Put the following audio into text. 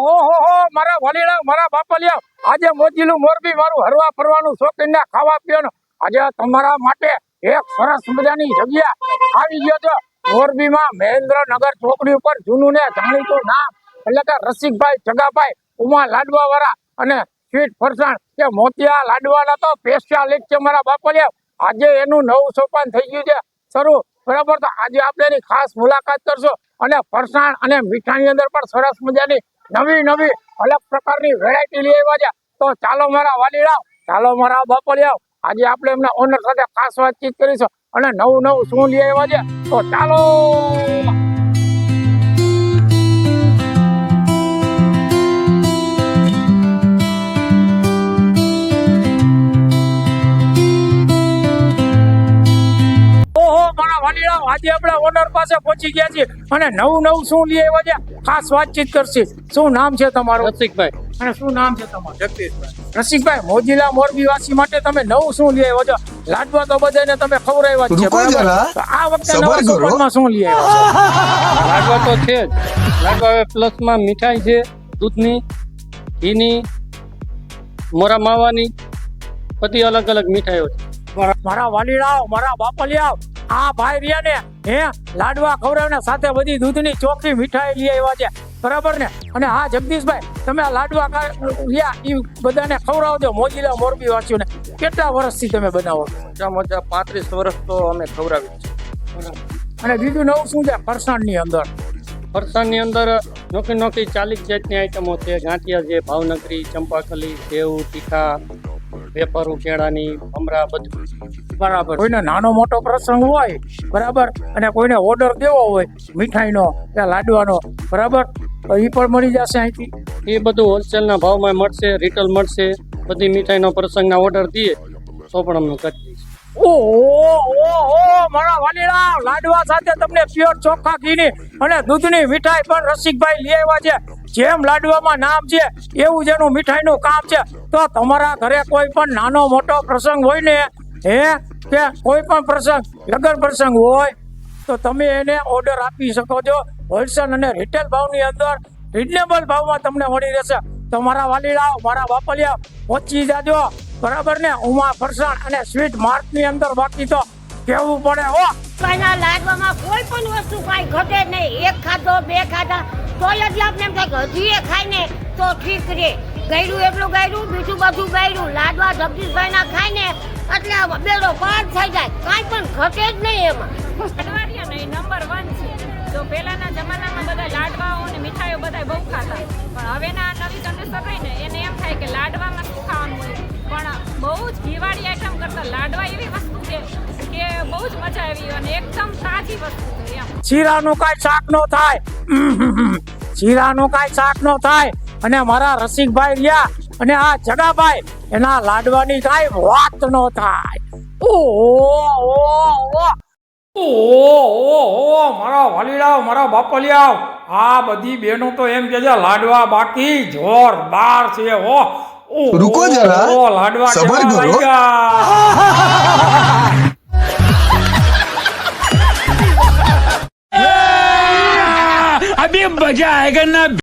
મારા વલીડા મારા બાપલિયા, આજે મોજીલું મોરબી મારું હરવા ફરવાનું શોખીન ખાવા પીવાનું. આજે તમારા માટે એક સરસ મજાની જગ્યા આવી ગયો છે. મોરબીમાં મહેન્દ્રનગર ચોકડી ઉપર જૂનું ને જાણીતું નામ, એટલે કે રસિકભાઈ જગાભાઈ, ઉમા લાડવા વાળા અને સ્વીટ ફરસાણ. કે મોતિયા લાડવાના તો સ્પેશિયાલિક છે મારા બાપલિયા. આજે એનું નવું સોપાન થઈ ગયું છે. શરૂ. બરાબર? તો આજે આપણે એની ખાસ મુલાકાત કરશો અને ફરસાણ અને મીઠાની અંદર પણ સરસ મજાની નવી નવી અલગ પ્રકારની વેરાયટી લઈ આવ્યા છે. તો ચાલો મારા વાલીડાઓ ચાલો મારા બાપલિયાઓ આજે આપણે એમના ઓનર સાથે ખાસ વાતચીત કરીશું અને નવું નવું શું લઈ આવ્યા છે. તો ચાલો! ઓહો આજે આપણે ઓનર પાસે પહોંચી ગયા છીએ અને નવું નવું શું લઈ આવ્યા છે? ખાસ વાતચીત કરશે. શું નામ છે તમારું? રસિકભાઈ. અને શું નામ છે તમારું? જગદીશભાઈ. રસિકભાઈ મોજીલા મોરબી વાસી માટે તમે નવું શું લઈ આવ્યા છો? લાડવા તો બધાને તમે ખવડાવ્યા છે બરાબર? આ વખતે નવા સુપરમાં શું લઈ આવ્યા છો? લાડવા તો છે જ. લાડવા હવે પ્લસમાં મીઠાઈ છે દૂધની ઘીની મોરા માવાની બધી અલગ અલગ મીઠાઈઓ છે. મારા- મારા વાલીડાઓ મારા બાપલિયાઓ આ ભાઈ રહ્યા ને હે લાડવા ખવડાવને સાથે બધી દૂધની ચોખ્ખી મીઠાઈ લઈ આવ્યા છે. બરાબર ને? અને હા જગદીશભાઈ તમે આ લાડવા લ્યા એ બધાને ખવડાવજો મોજીલા મોરબી વાસીઓને. કેટલા વર્ષથી તમે બનાવો? મજા ઓછામાં ઓછા પાંત્રીસ વર્ષ તો અમે ખવડાવીએ છીએ. અને બીજું નવું શું છે ફરસાણની અંદર? ફરસાણની અંદર નોખી નોખી ચાલીસ જાતની આઈટમો છે. ગાંઠિયા છે ભાવનગરી ચંપાકલી સેવ તીખા વેપારું કેળાની ભમરા બધું. બરાબર. કોઈને નાનો મોટો પ્રસંગ હોય બરાબર અને કોઈને ઓર્ડર દેવો હોય મીઠાઈનો કે લાડવાનો બરાબર તો એ પણ મળી જશે અહીંથી. એ બધું હોલસેલના ભાવમાં મળશે રિટેલ મળશે બધી મીઠાઈનો પ્રસંગના ઓર્ડર દઈએ તો પણ અમે કરી દઈશું. મારા વાલીડા લાડવા સાથે તમને પ્યોર ચોખ્ખા ઘીની અને દૂધની મીઠાઈ પણ રસિકભાઈ લઈ આવ્યા છે. જેમ લાડવામાં નામ છે એવું જ એનું મીઠાઈનું કામ છે. તો તમારા ઘરે કોઈ પણ નાનો મોટો પ્રસંગ હોય ને હે? કે કોઈ પણ પ્રસંગ, લગ્ન પ્રસંગ હોય, તો તમે એને ઓર્ડર આપી શકો છો. હોલસેલ અને રિટેલ ભાવની અંદર રિઝનેબલ ભાવમાં તમને મળી રહેશે. તો મારા વાલીડાઓ મારા બાપલિયા પહોંચી જાજો. બરાબર ને? ઉમા ફરસાણ અને સ્વીટ માર્ટની અંદર બાકી તો કેવું પડે, હો? કાંઈના લાડવામાં કોઈ પણ વસ્તુ કાંઈ ઘટે નહીં. એક ખાધો, બે ખાધા, તોય જ આપણે એમ થાય હજી એ ખાય ને તો ઠીક રે ગયડું એટલું ગાયડું બીજું બધું ગાયડું. લાડવા જગદીશભાઈ ના ખાય ને એટલે બેડો પાર થઈ જાય. કાંઈ પણ ઘટે જ નહીં એમાં. નહીં નંબર વન છે. જો પહેલાના જમાનામાં બધા લાડવાઓ અને મીઠાઈઓ બધા બહુ ખાતા. પણ હવેના નવી જનરેશન ને એને એમ થાય કે લાડવામાં શું ખાવાનું હોય. પણ બહુ જ ઘીવાળી આઈટમ કરતા લાડવા એવી વસ્તુ છે કે બહુ જ મજા આવી અને એકદમ તાજી વસ્તુ છે એમ. શીરાનું કાંઈ શાક નો થાય. શીરાનું કાંઈ શાક નો થાય. અને મારા રસિકભાઈ રહ્યા અને આ જગાભાઈ એના લાડવાની કાંઈ વાત ન થાય. મારા વાલીડાવ મારા બાપલિયાવ બધી બહેનો તો એમ કે લાડવા બાકી જોરદાર છે ઓ રૂકો ઓ લાડવા સબર કરો. અભી મજા આયેગા ના